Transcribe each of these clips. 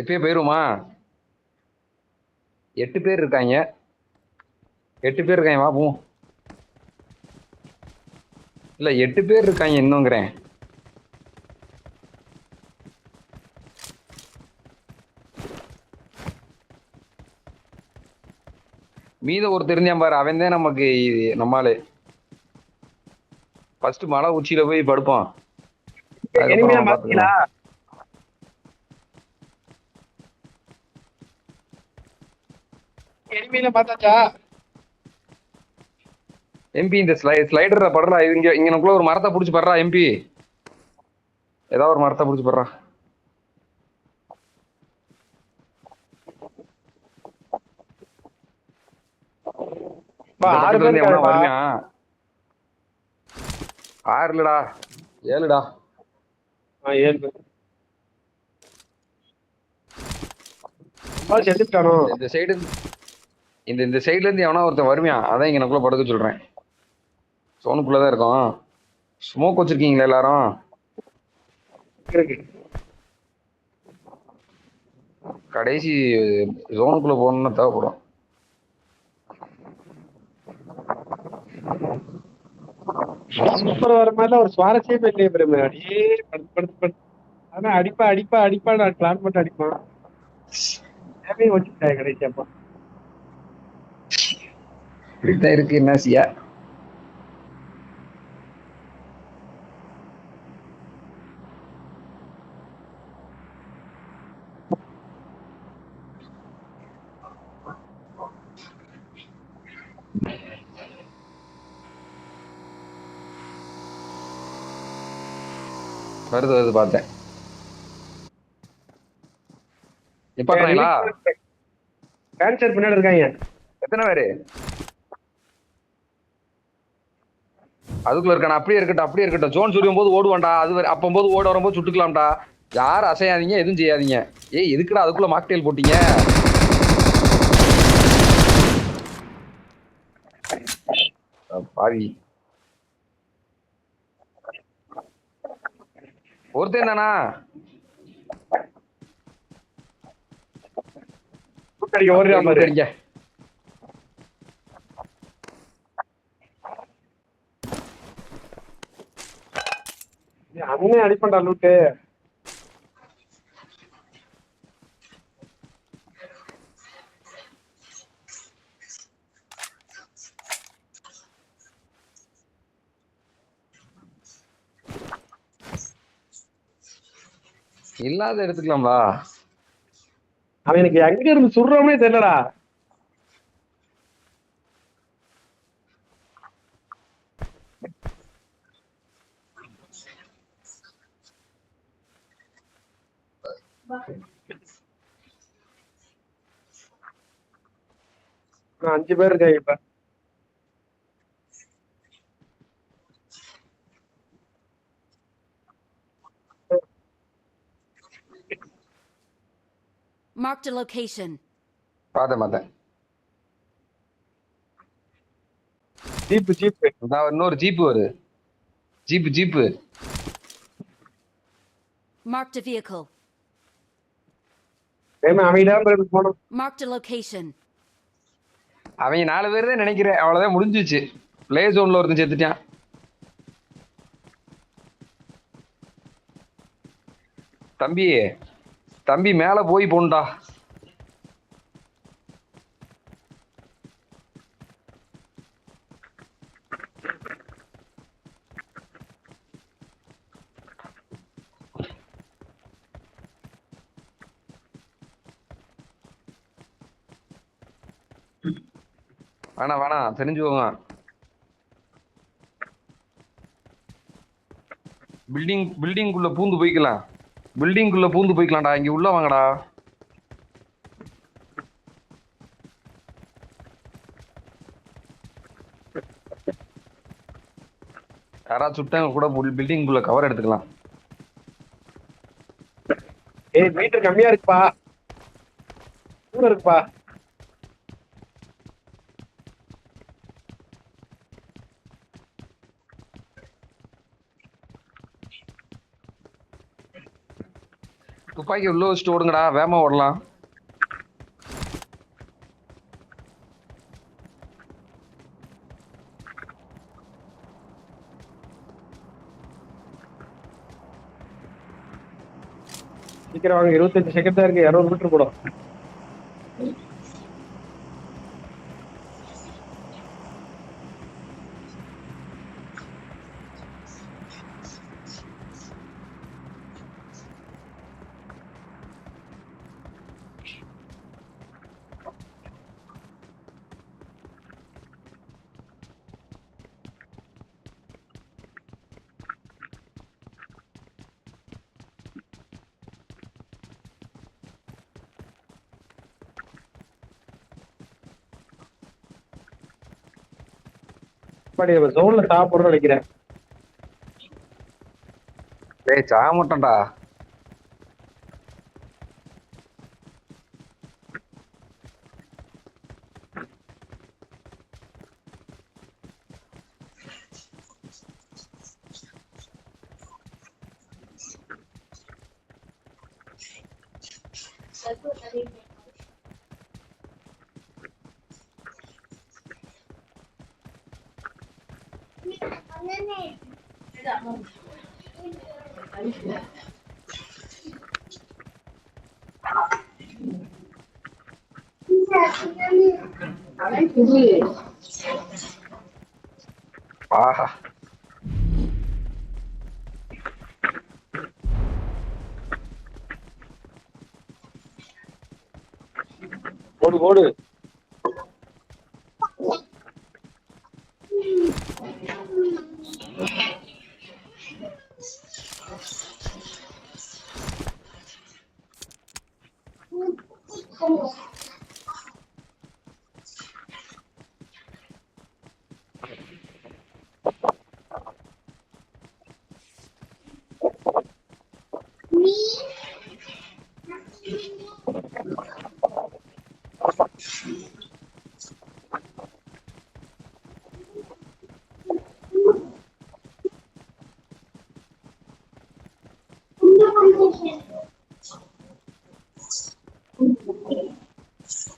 எப்பயே போயிருமா எட்டு பேர் இருக்காங்க. எட்டு பேர் இருக்காங்க வா போவோம். இல்ல எட்டு பேர் இருக்காங்க இன்னுங்கிறேன். மீத ஒரு தெரிஞ்சான் பாரு அவன் தான் நமக்கு நம்மாளு. ஃபர்ஸ்ட் மலை உச்சியில போய் படுப்பான். எனிமையில பார்த்தாச்சா? எம்பி இந்த ஸ்லை ஸ்லைடரை படுறா. இங்க இங்கனக்குள்ள ஒரு மரத்தை புடிச்சு படுறா எம்பி ஏதாவது ஒரு மரத்தை புடிச்சு படுறா. ஆறு இல்லடா ஏழுடா. ஏழு செத்துட்டானோ? இந்த சைடு இந்த இந்த சைடுல இருந்து எவனா ஒருத்தன் வருவியான் அதான் இங்க எனக்குள்ள படுக்க சொல்றேன். சோனுக்குள்ளதான் இருக்கும். ஸ்மோக் வச்சிருக்கீங்களா எல்லாரும்? கடைசி ஜோனுக்குள்ள போகணும்னு தேவைப்படும். சூப்பர் வர மாதிரிலாம் ஒரு சுவாரஸ்யமே இல்லையே பிரேம அடியே படுத்து படுத்து படுத்து. ஆனா அடிப்பா அடிப்பா அடிப்பா நான் பிளான் பண்ணி அடிப்பான். கடைசி அப்பா. இப்படித்தான் இருக்கு என்ன செய்ய? வருது வருது பார்த்தேன். கேன்சர் பின்னாடி இருக்காங்க. எத்தனை பேரு? அதுக்குள்ள இருக்கான அப்படியே இருக்கட்டும் அப்படியே இருக்கட்டும். ஜோன் சுரியும் போது ஓடுவான்டா அது அப்பம்போது ஓட வரும்போது சுட்டுக்கலாம்டா. யாரும் அசையாதீங்க எதுவும் செய்யாதீங்க. ஏய் எதுக்குடா அதுக்குள்ள மாக்டெயில் போட்டீங்க? பாவி. ஒருத்தன் தானா அடிக்க பாரு. அடிங்க அண்ணன் அடிப்பண்டா லூட்டு. இல்லாத எடுத்துக்கலாம்லா அவன் எனக்கு எங்க இருந்து சுடுறோமே தெரியலடா. அஞ்சு பேர் இருக்காங்க இப்ப. Marked a location. பார்த்தேன் பார்த்தேன் ஜீப்பு ஜீப்பு. நான் இன்னொரு ஜீப்பு வருது. Jeep jeep. Marked a vehicle. Location. அவங்க நாலு பேர் தான் நினைக்கிறேன். அவ்வளவுதான் முடிஞ்சிச்சு. பிளே ஜோன்ல ஒருத்தன் செத்துட்டான். தம்பி தம்பி மேல போய் போண்டா வேணாம் வேணாம் தெரிஞ்சுக்கோங்க. பில்டிங் பில்டிங்குள்ள பூந்து போய்க்கலாம். பில்டிங்குள்ள பூந்து போய்க்கலாம்டா. இங்க உள்ள வாங்கடா. யாராவது சுட்டாங்க கூட பில்டிங்குள்ள கவர் எடுத்துக்கலாம். ஏய் மீட்டர் கம்மியா இருக்குப்பா. கூட இருக்குப்பா. துப்பாக்கி உள்ள வச்சுட்டு ஓடுங்கடா வேமா ஓடலாம். சீக்கிரம் வாங்க இருபத்தஞ்சு செகண்ட் தான் இருக்கு இரநூறு மீட்டர் போடும் படி ஜோன்ல சாப்பிடுறோம் நினைக்கிறேன். டேய் சாக மாட்டேன்டா ஆஹா ஓடு ஓடு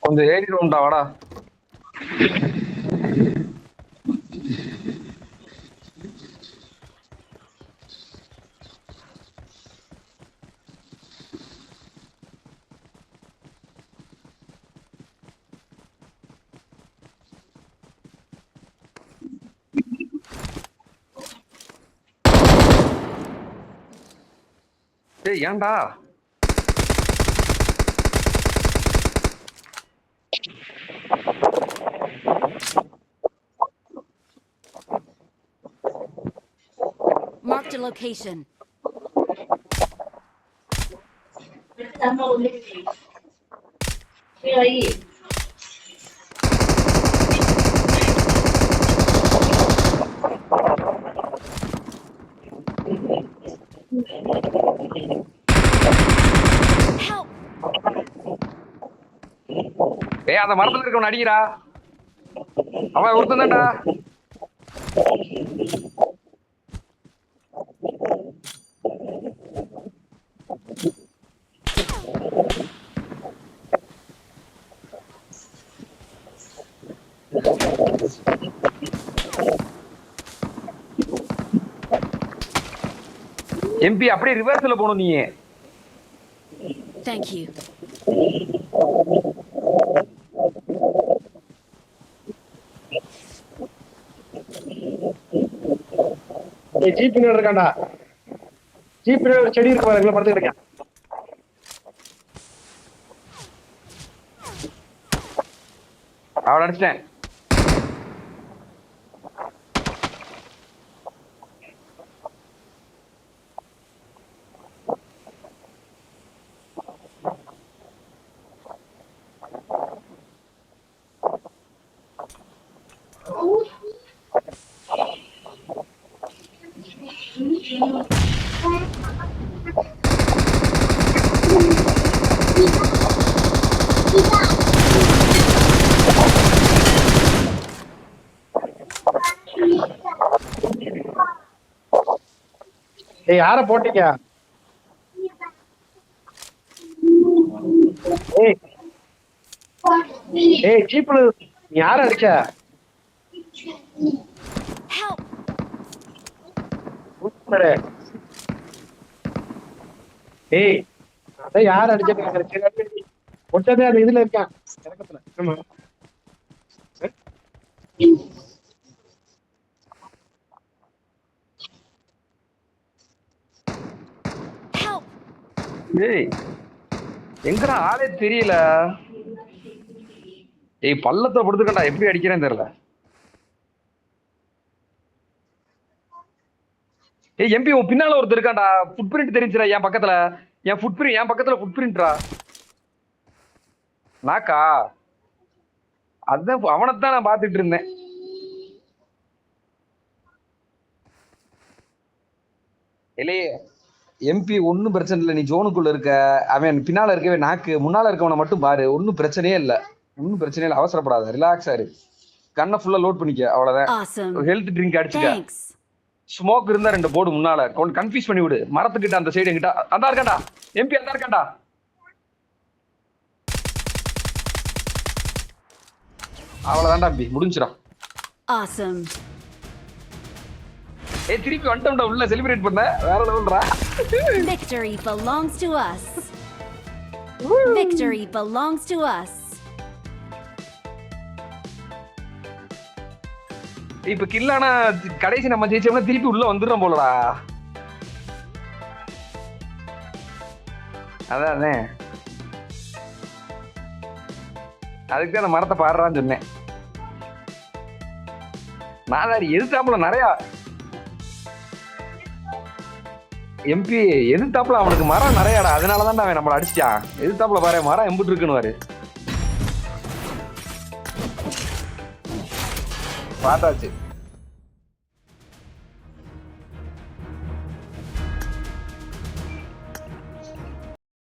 கொஞ்சம் ஏறிடுவோம்டா வாடா. டேய் ஏன்டா Marked a location. Help! அந்த மரத்துல இருக்கவன் அடிக்கிறா. அவன் ஒருத்தன் தான்டா. எம்பி அப்படியே ரிவர்ஸ்ல போகணும் நீ தேங்க்யூ ஜீப் பின்னாடி இருக்கான்டா. ஜீப் ஒரு செடி இருக்கு பாருங்க படுத்து கிடைக்கேன் அவன் அடிச்சிட்டேன். ஏய் யார போட்டீங்க? ஏய் ஏய் ஜீப்ல நீ யார அடிச்ச. ஏய் அதான் யார் அடிச்ச. ஒட்டதே அந்த இதுல இருக்கான் இறக்கத்துல. ஆமா. ஏய் எங்கடா ஆளே தெரியல. ஏய் பள்ளத்தை படுத்துக்கண்டா எப்படி அடிக்கிறேன்னு தெரியல. ஏய் எம்பி உன் பின்னால ஒருத்தர் இருக்கான்டா. ஃபுட் பிரிண்ட் தெரிஞ்சுடா என் பக்கத்துல. என் ஃபுட் பிரிண்ட் என் பக்கத்துல ஃபுட் பிரிண்ட்ரா நாக்கா? அதான் அவனைத்தான் நான் பார்த்துட்டு இருந்தேன். இல்லையே எம்பி ஒன்றும் பிரச்சனை இல்லை. நீ ஜோனுக்குள்ள இருக்க. அவன் பின்னால இருக்கவே நாக்கு. முன்னால இருக்கவனை மட்டும் பாரு. ஒன்றும் பிரச்சனையே இல்லை. ஒன்றும் பிரச்சனையே இல்லை. அவசரப்படாத. ரிலாக்ஸா இரு. கண்ணை ஃபுல்லா லோட் பண்ணிக்க. அவ்வளவுதான். ஹெல்த் ட்ரிங்க் அடிச்சுக்க. ஸ்மோக் இருந்தா ரெண்டு போர்டு முன்னால. கன்ஃபியூஸ் பண்ணி விடு. மரத்துக்கிட்ட அந்த சைடு எங்கிட்ட அதான் இருக்காண்டா எம்பி அதான் இருக்காண்டா அவ்வளவுதான்டா முடிஞ்சிடும். Awesome. ஏய் திருப்பி வந்துட்டோம்டா உள்ள செலிப்ரேட் பண்ண. வேற லெவல்ரா Victory belongs to us. Victory belongs to us. இப்ப கில்லானா கடைசி நம்ம ஜெயிச்சோம்னா திருப்பி உள்ள வந்துடுறோம் போலடா. அதானே. அதுக்கு தான் அந்த மரத்தை பாடுறான்னு சொன்னேன். நான் எதிர்த்தாப்புல நிறையா எம்பி எதிர்த்தாப்புல அவனுக்கு மரம் நிறையாடா. அதனால தான் அவன் நம்மளை அடிச்சிட்டான். எதிர்த்தாப்புல பாரு மரம் எம்பிட்டு இருக்குன்னு பாரு. பார்த்தாச்சு.